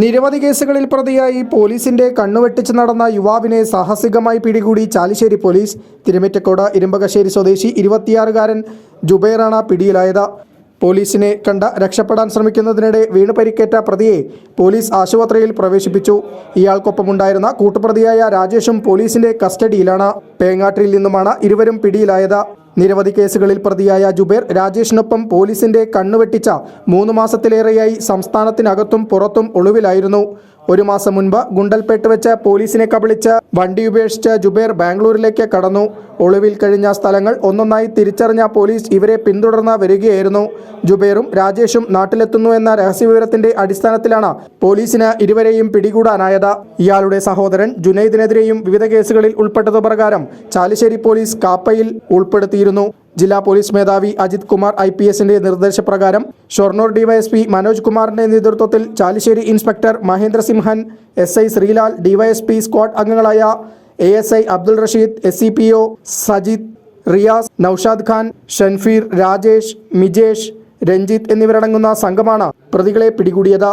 നിരവധി കേസുകളിൽ പ്രതിയായി പോലീസിന്റെ കണ്ണുവെട്ടിച്ച് നടന്ന യുവാവിനെ സാഹസികമായി പിടികൂടി ചാലിശ്ശേരി പോലീസ് തിരുമറ്റക്കോട് ഇരുമ്പകശ്ശേരി സ്വദേശി ഇരുപത്തിയാറുകാരൻ ജുബൈറാണ് പിടിയിലായത്. പോലീസിനെ കണ്ട രക്ഷപ്പെടാൻ ശ്രമിക്കുന്നതിനിടെ വീണ് പരിക്കേറ്റ പ്രതിയെ പോലീസ് ആശുപത്രിയിൽ പ്രവേശിപ്പിച്ചു. ഇയാൾക്കൊപ്പമുണ്ടായിരുന്ന കൂട്ടുപ്രതിയായ രാജേഷും പോലീസിന്റെ കസ്റ്റഡിയിലാണ്. പേങ്ങാട്ടിൽ നിന്നുമാണ് ഇരുവരും പിടിയിലായത്. നിരവധി കേസുകളിൽ പ്രതിയായ ജുബേർ രാജേഷിനൊപ്പം പോലീസിന്റെ കണ്ണുവെട്ടിച്ച മൂന്ന് മാസത്തിലേറെയായി സംസ്ഥാനത്തിനകത്തും പുറത്തും ഒളിവിലായിരുന്നു. ഒരു മാസം മുൻപ് ഗുണ്ടൽപേട്ട് വെച്ച് പോലീസിനെ കബളിച്ച് വണ്ടി ഉപേക്ഷിച്ച് ജുബേർ ബാംഗ്ലൂരിലേക്ക് കടന്നു. ഒളിവിൽ കഴിഞ്ഞ സ്ഥലങ്ങൾ ഒന്നൊന്നായി തിരിച്ചറിഞ്ഞ പോലീസ് ഇവരെ പിന്തുടർന്ന് വരികയായിരുന്നു. ജുബേറും രാജേഷും നാട്ടിലെത്തുന്നു എന്ന രഹസ്യവിവരത്തിന്റെ അടിസ്ഥാനത്തിലാണ് പോലീസിന് ഇരുവരെയും പിടികൂടാനായത്. ഇയാളുടെ സഹോദരൻ ജുനൈദിനെതിരെയും വിവിധ കേസുകളിൽ ഉൾപ്പെട്ടതു പ്രകാരം ചാലിശ്ശേരി പോലീസ് കാപ്പയിൽ ഉൾപ്പെടുത്തിയിരുന്നു. ജില്ലാ പോലീസ് മേധാവി അജിത് കുമാർ ഐ പി എസിന്റെ നിർദ്ദേശപ്രകാരം ഷൊർണൂർ ഡിവൈഎസ്പി മനോജ് കുമാറിന്റെ നേതൃത്വത്തിൽ Chalissery inspector Mahendra Simhan S I Sreelal DYSP squad അംഗങ്ങളായ A S I Abdul Rasheed S C P O Sajith Riyas Noushad Khan Shanfeer Rajesh Mijesh Ranjith എന്നിവരടങ്ങുന്ന സംഘമാണ് പ്രതികളെ പിടികൂടിയത്.